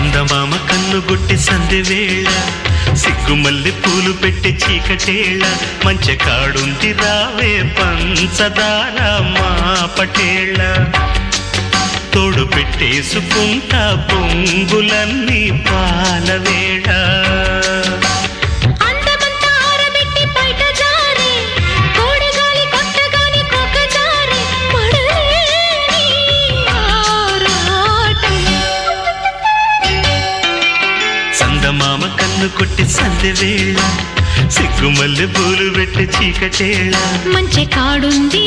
చందమామ కన్నుగొట్టి సంధి వేళ సిగ్గుమల్లి పూలు పెట్టి చీకటేళ మంచ కాడుంది రావే పంచదార మా పటేళ. తోడు పెట్టేసుకుంటా పొంగులన్నీ పాలవేళ. చందమామ కన్ను కొట్టి సంధి వేళ సిగ్గుమల్లి పూలు పెట్టి చీకటేళ. మంచి కాడుంది